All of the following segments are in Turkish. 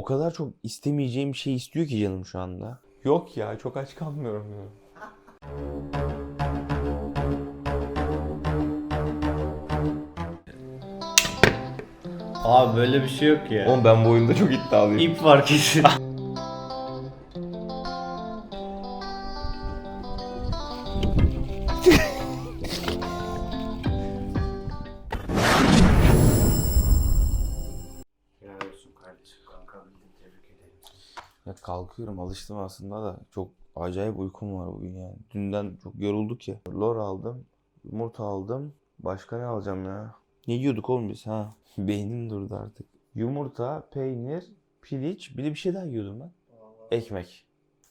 O kadar çok istemeyeceğim şey istiyor ki canım şu anda. Yok ya çok aç kalmıyorum ya. Abi böyle bir şey yok ya. Oğlum ben bu oyunda çok iddialıyım. İp var kesin. kalkıyorum alıştım aslında da çok acayip uykum var bugün yani. Dünden çok yorulduk ya. Lor aldım, yumurta aldım. Başka ne alacağım ya? Ne yiyorduk oğlum biz ha? Beynim durdu artık. Yumurta, peynir, piliç bir de bir şey daha yiyordum ben. Ekmek.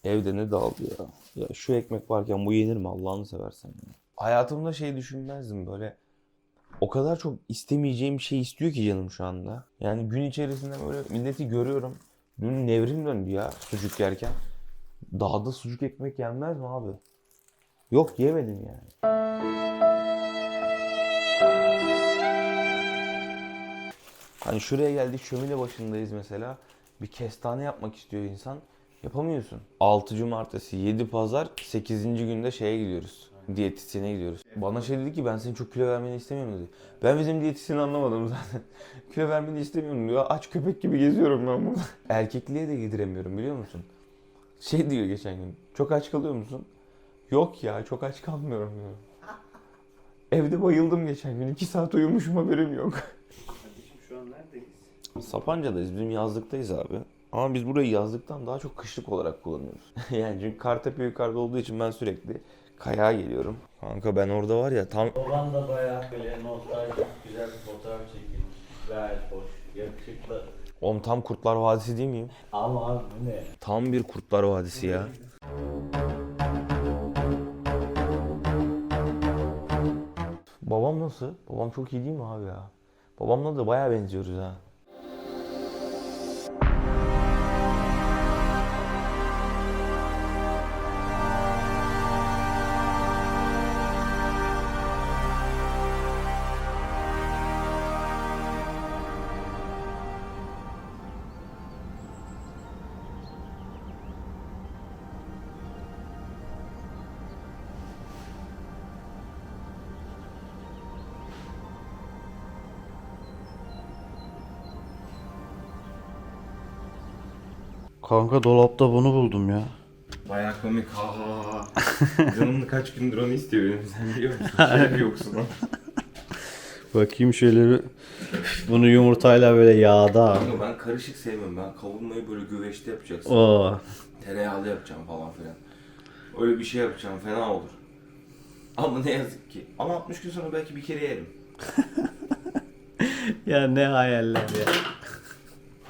Evde ne dağıldı ya. Ya şu ekmek varken bu yenir mi Allah'ını seversen ya. Hayatımda şey düşünmezdim böyle. O kadar çok istemeyeceğim şey istiyor ki canım şu anda. Yani gün içerisinde böyle milleti görüyorum. Dün nevrim döndü ya sucuk yerken. Dağda sucuk ekmek yenmez mi abi? Yok yemedim yani. Hani şuraya geldik şömine başındayız mesela. Bir kestane yapmak istiyor insan. Yapamıyorsun. 6 cumartesi, 7 pazar, 8. günde şeye gidiyoruz. Diyetisyene gidiyoruz. Bana şey dedi ki ben senin çok kilo vermeni istemiyorum dedi. Ben bizim diyetisyeni anlamadım zaten. kilo vermeni istemiyorum diyor. Aç köpek gibi geziyorum ben burada. Erkekliğe de yediremiyorum biliyor musun? Şey diyor geçen gün. Çok aç kalıyor musun? Yok ya çok aç kalmıyorum diyor. Evde bayıldım geçen gün. 2 saat uyumuşum haberim yok. Kardeşim şu an neredeyiz? Sapanca'dayız. Bizim yazlıktayız abi. Ama biz burayı yazlıktan daha çok kışlık olarak kullanıyoruz. yani çünkü Kartepe yukarıda olduğu için ben sürekli kayağa geliyorum. Kanka ben orada var ya tam Babam da bayağı böyle nostaljik güzel bir fotoğraf çekilmiş. Gayet hoş, yakışıklı. Oğlum tam Kurtlar Vadisi değil miyim? Ama abi bu ne? Tam bir Kurtlar Vadisi ya. Babam nasıl? Babam çok iyi değil mi abi ya? Babamla da bayağı benziyoruz ha. Kanka dolapta bunu buldum ya. Bayağı komik. Ha ha ha. Canım kaç gündür onu istiyor benim. Sen biliyor musun? Bir yoksun. Bakayım şöyle bir. Bunu yumurtayla böyle yağda. Kanka ben karışık sevmiyorum. Ben kavurmayı böyle güveçte yapacaksın. Oo. Tereyağlı yapacağım falan filan. Öyle bir şey yapacağım fena olur. Ama ne yazık ki. Ama 60 gün sonra belki bir kere yerim. Ya ne hayaller ya.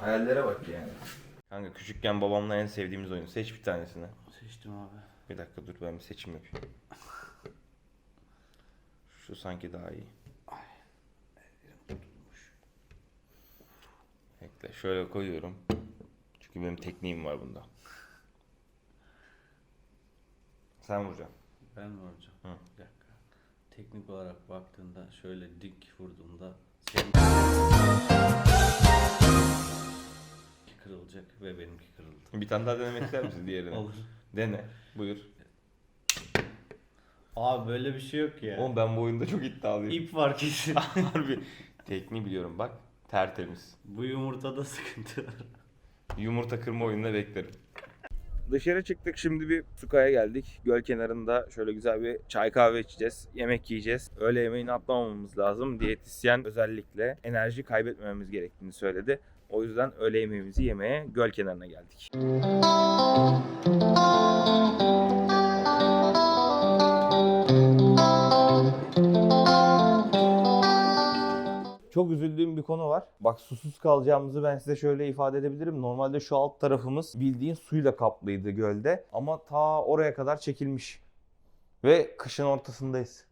Hayallere bak yani. Kanka küçükken babamla en sevdiğimiz oyun. Seç bir tanesini. Seçtim abi. Bir dakika dur ben bir seçim yapayım. Şu sanki daha iyi. Bekle şöyle koyuyorum. Çünkü benim tekniğim var bunda. Sen vuracaksın. Ben mi hocam? Hı. Bir dakika. Teknik olarak baktığında şöyle dik vurduğunda kırılacak ve benimki kırıldı. Bir tane daha denemek ister misin diğerini? Olur. Dene. Buyur. Abi böyle bir şey yok ya. Oğlum ben bu oyunda çok iddialıyım. İp var kesin. Harbi. Tekniği biliyorum bak. Tertemiz. Bu yumurtada sıkıntı var. Yumurta kırma oyununa beklerim. Dışarı çıktık şimdi bir Suka'ya geldik. Göl kenarında şöyle güzel bir çay kahve içeceğiz. Yemek yiyeceğiz. Öğle yemeğini atlamamamız lazım. Diyetisyen özellikle enerji kaybetmememiz gerektiğini söyledi. O yüzden öğle yemeğimizi yemeye göl kenarına geldik. Çok üzüldüğüm bir konu var. Bak susuz kalacağımızı ben size şöyle ifade edebilirim. Normalde şu alt tarafımız bildiğin suyla kaplıydı gölde. Ama ta oraya kadar çekilmiş. Ve kışın ortasındayız.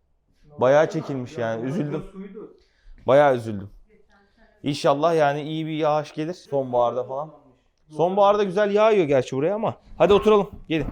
Bayağı çekilmiş yani. Üzüldüm. Bayağı üzüldüm. İnşallah yani iyi bir yağış gelir sonbaharda falan. Sonbaharda güzel yağıyor gerçi buraya ama. Hadi oturalım. Gelin.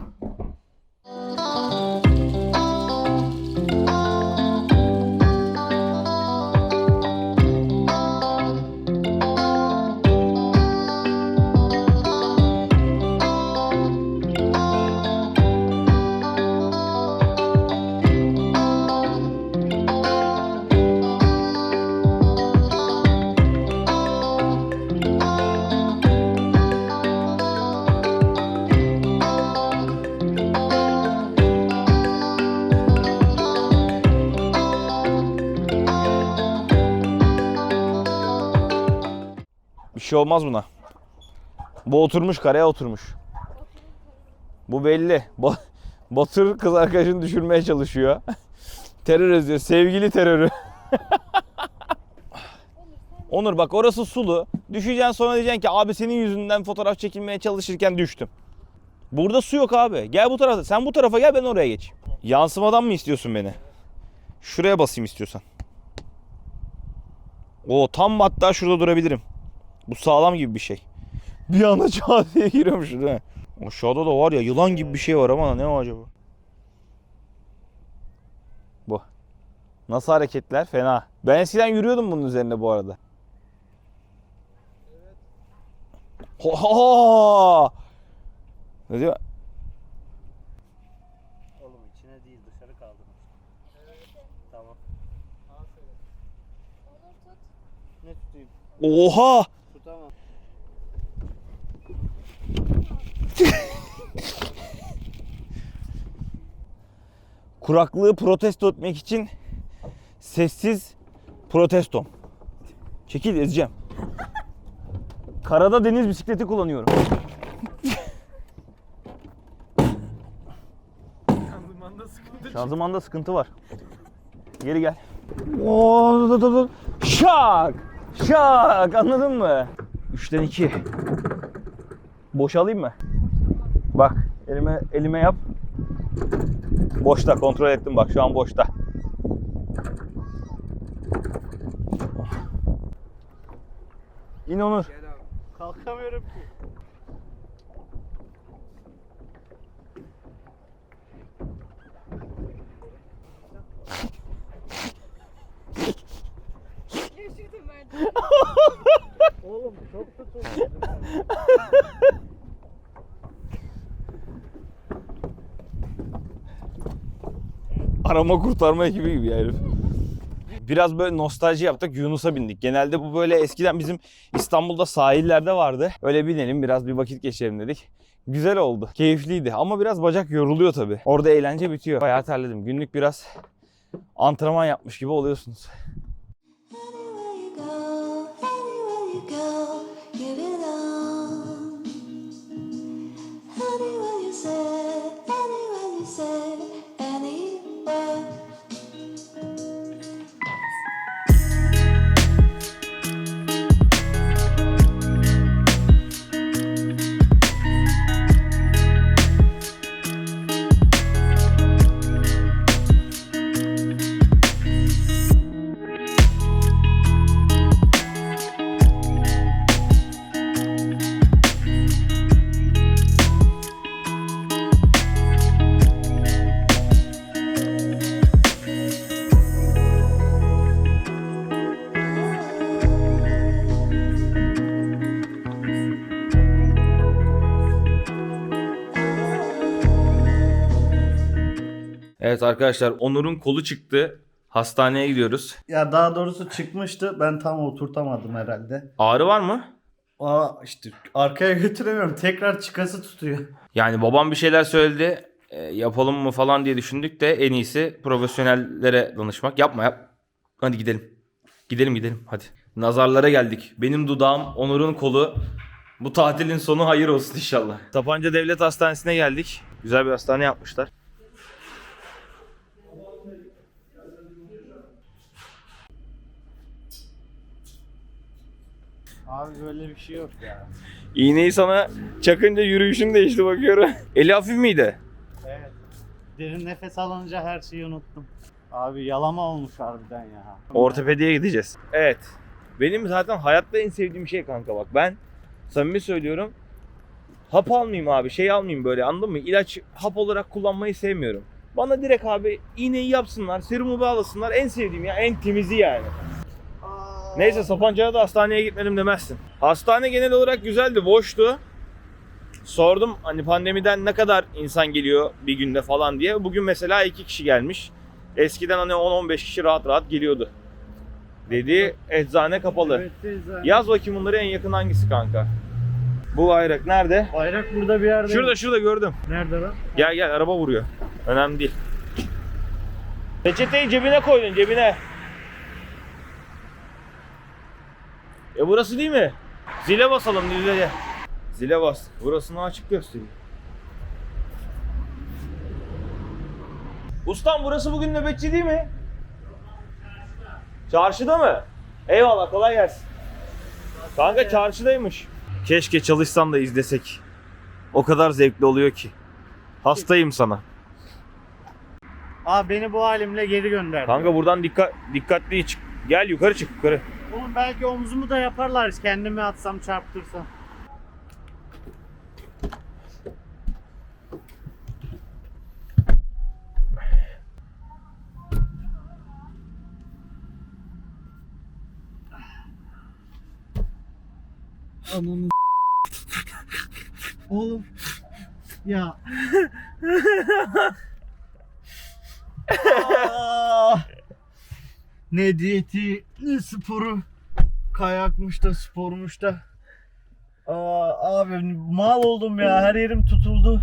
Şey olmaz buna. Bu oturmuş karaya oturmuş. Bu belli. Ba- Batır kız arkadaşını düşürmeye çalışıyor. Terör yazıyor. Sevgili terörü. Onur bak orası sulu. Düşeceksin sonra diyeceksin ki abi senin yüzünden fotoğraf çekilmeye çalışırken düştüm. Burada su yok abi. Gel bu tarafa. Sen bu tarafa gel ben oraya geç. Yansımadan mı istiyorsun beni? Şuraya basayım istiyorsan. O tam hatta şurada durabilirim. Bu sağlam gibi bir şey. Bir anda çağ diye giriyormuş değil mi? Aşağıda da var ya yılan gibi bir şey var ama ne o acaba? Bu. Nasıl hareketler? Fena. Ben eskiden yürüyordum bunun üzerinde bu arada. Ho Ne diyor? Oğlum içine değil dışarı kaldırmış. Tamam. Ne tutayım? Oha! Tutamam. Kuraklığı protesto etmek için sessiz protestom. Çekil ezeceğim. Karada deniz bisikleti kullanıyorum. Şanzımanda sıkıntı var. Geri gel. Oo, dur, dur, dur. Şak! Şak! Anladın mı? 3'ten 2. Boşalayım mı? Bak elime elime yap. Boşta kontrol ettim bak şu an boşta. İn Onur. Kalkamıyorum ki. Oğlum çok tutuldu. Arama kurtarma ekibi gibi ya herif. Biraz böyle nostalji yaptık. Yunus'a bindik. Genelde bu böyle eskiden bizim İstanbul'da sahillerde vardı. Öyle binelim biraz bir vakit geçirelim dedik. Güzel oldu. Keyifliydi ama biraz bacak yoruluyor tabii. Orada eğlence bitiyor. Bayağı terledim. Günlük biraz antrenman yapmış gibi oluyorsunuz. Go, Evet arkadaşlar Onur'un kolu çıktı. Hastaneye gidiyoruz. Ya daha doğrusu çıkmıştı. Ben tam oturtamadım herhalde. Ağrı var mı? Aa işte arkaya götüremiyorum. Tekrar çıkası tutuyor. Yani babam bir şeyler söyledi. e, yapalım mı falan diye düşündük de en iyisi profesyonellere danışmak. Yapma yap. Hadi gidelim. Gidelim gidelim hadi. Nazarlara geldik. Benim dudağım, Onur'un kolu. Bu tatilin sonu hayır olsun inşallah. Sapanca Devlet Hastanesi'ne geldik. Güzel bir hastane yapmışlar. Abi böyle bir şey yok ya. İğneyi sana çakınca yürüyüşün değişti bakıyorum. Eli hafif miydi? Evet. Derin nefes alınca her şeyi unuttum. Abi yalama olmuş harbiden ya. Ortopediye gideceğiz. Evet. Benim zaten hayatta en sevdiğim şey kanka bak. Ben samimi söylüyorum. Hap almayayım abi. Şey almayayım böyle anladın mı? İlaç hap olarak kullanmayı sevmiyorum. Bana direkt abi iğneyi yapsınlar, serumu bağlasınlar. En sevdiğim ya en temizi yani. Neyse Sapanca'ya da hastaneye gitmedim demezsin. Hastane genel olarak güzeldi, boştu. Sordum hani pandemiden ne kadar insan geliyor bir günde falan diye. Bugün mesela iki kişi gelmiş. Eskiden hani 10-15 kişi rahat rahat geliyordu. Dedi eczane kapalı. Evet, teyze. Yaz bakayım bunları en yakın hangisi kanka? Bu bayrak nerede? Bayrak burada bir yerde. Şurada şurada gördüm. Nerede lan? Gel gel araba vuruyor. Önemli değil. Peçeteyi cebine koydun cebine. E burası değil mi? Zile basalım zile. Zile bas. Burasını açık gösteriyor. Ustam burası bugün nöbetçi değil mi? Çarşıda mı? Eyvallah kolay gelsin. Kanka çarşıdaymış. Keşke çalışsam da izlesek. O kadar zevkli oluyor ki. Hastayım sana. Abi beni bu halimle geri gönder. Kanka buradan dikkat dikkatli çık. Gel yukarı çık yukarı. Oğlum belki omzumu da yaparlar kendimi atsam çarptırsam. Ananı Oğlum ya! ne diyeti ne sporu? Kayakmış da spormuş da. Aa, abi mal oldum ya her yerim tutuldu